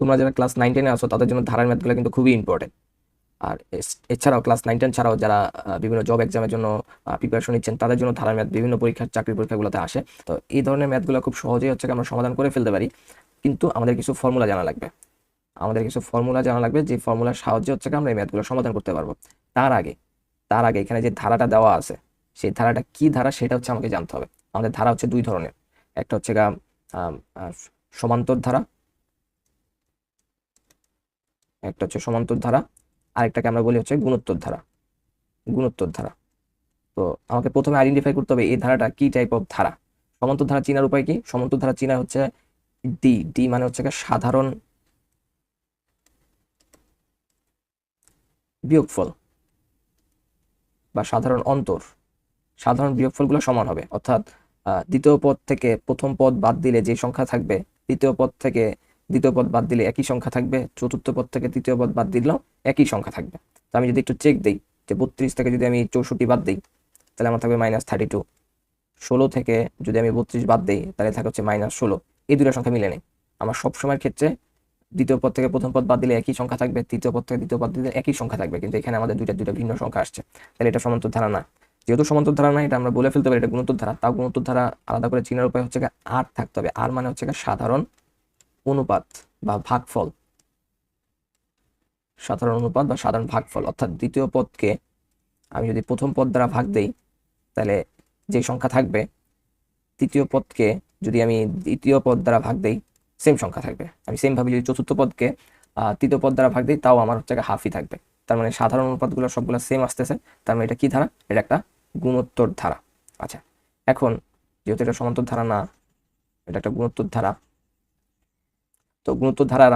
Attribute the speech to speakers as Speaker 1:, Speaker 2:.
Speaker 1: তোমরা যারা class nine টেনে আসো তাদের জন্য ধারার ম্যাথগুলো কিন্তু খুবই ইম্পর্টেন্ট আর এছাড়াও ক্লাস নাইন টেন ছাড়াও যারা বিভিন্ন জব এক্সামের জন্য প্রিপারেশন নিচ্ছেন, তাদের জন্য ধারার ম্যাথ বিভিন্ন পরীক্ষার চাকরি পরীক্ষাগুলোতে আসে। তো এই ধরনের ম্যাথগুলো খুব সহজেই হচ্ছে আমরা সমাধান করে ফেলতে পারি। কিন্তু আমাদের কিছু ফর্মুলা জানা লাগবে। আমাদের কিছু ফর্মুলা জানা লাগবে, যে ফর্মুলার সাহায্যে হচ্ছে আমরা এই ম্যাথগুলো সমাধান করতে পারব। তার আগে তার আগে এখানে যে ধারাটা দেওয়া আছে, সেই ধারাটা কি ধারা সেটা হচ্ছে আমাকে জানতে হবে। আমাদের ধারা হচ্ছে দুই ধরনের। একটা হচ্ছে গা সমান্তর ধারা একটা হচ্ছে সমান্তর ধারা, আরেকটাকে আমরা বলি হচ্ছে গুণোত্তর ধারা। গুণোত্তর ধারা। তো আমাকে প্রথমে আইডেন্টিফাই করতে হবে এই ধারাটা কি টাইপ অফ ধারা? সমান্তর ধারা চিনার উপায় কি? সমান্তর ধারা চিনা হচ্ছে ডি ডি মানে হচ্ছে সাধারণ বিয়োগফল বা সাধারণ অন্তর। সাধারণ বিয়োগফলগুলো সমান হবে। অর্থাৎ দ্বিতীয় পদ থেকে প্রথম পদ বাদ দিলে যে সংখ্যা থাকবে, দ্বিতীয় পদ থেকে দ্বিতীয় পদ বাদ দিলে একই সংখ্যা থাকবে, চতুর্থ পদ থেকে তৃতীয় পদ বাদ দিলেও একই সংখ্যা থাকবে। তো আমি যদি একটু চেক দিই যে বত্রিশ থেকে যদি আমি চৌষট্টি বাদ দিই, তাহলে আমার থাকবে মাইনাস থার্টি টু ষোলো থেকে যদি আমি বত্রিশ বাদ দিই, তাহলে থাকে হচ্ছে মাইনাস ষোলো। এই দুটো সংখ্যা মিলে নেই। আমার সব সময়ের ক্ষেত্রে দ্বিতীয় পদ থেকে প্রথম পদ বাদ দিলে একই সংখ্যা থাকবে, তৃতীয় পদ থেকে দ্বিতীয় পদ দিলে একই সংখ্যা থাকবে, কিন্তু এখানে আমাদের দুইটা দুইটা ভিন্ন সংখ্যা আসছে। তাহলে এটা সমান্তর ধারা না। যেহেতু সমান্তর ধারা না এটা আমরা বলে ফেলতে পারি, এটা গুণোত্তর ধারা। তাও গুণোত্তর ধারা আলাদা করে চিনার উপায় হচ্ছে আর থাকতে হবে। আর মানে হচ্ছে সাধারণ অনুপাত বা ভাগফল, সাধারণ অনুপাত বা সাধারণ ভাগফল, অর্থাৎ দ্বিতীয় পদকে আমি যদি প্রথম পদ দ্বারা ভাগ দেই, তাহলে যে সংখ্যা থাকবে, তৃতীয় পদকে যদি আমি দ্বিতীয় পদ দ্বারা ভাগ দেই সেম সংখ্যা থাকবে। আমি সেম ভাবে যদি চতুর্থ পদকে তৃতীয় পদ দ্বারা ভাগ দিই, তাও আমার হচ্ছে হাফই থাকবে। তার মানে সাধারণ অনুপাতগুলো সবগুলো সেম আসতেছে। তার মানে এটা কি ধারা? এটা একটা গুণোত্তর ধারা। আচ্ছা এখন যেহেতু এটা সমান্তর ধারা না, এটা একটা গুণোত্তর ধারা। তো গুণোত্তর ধারার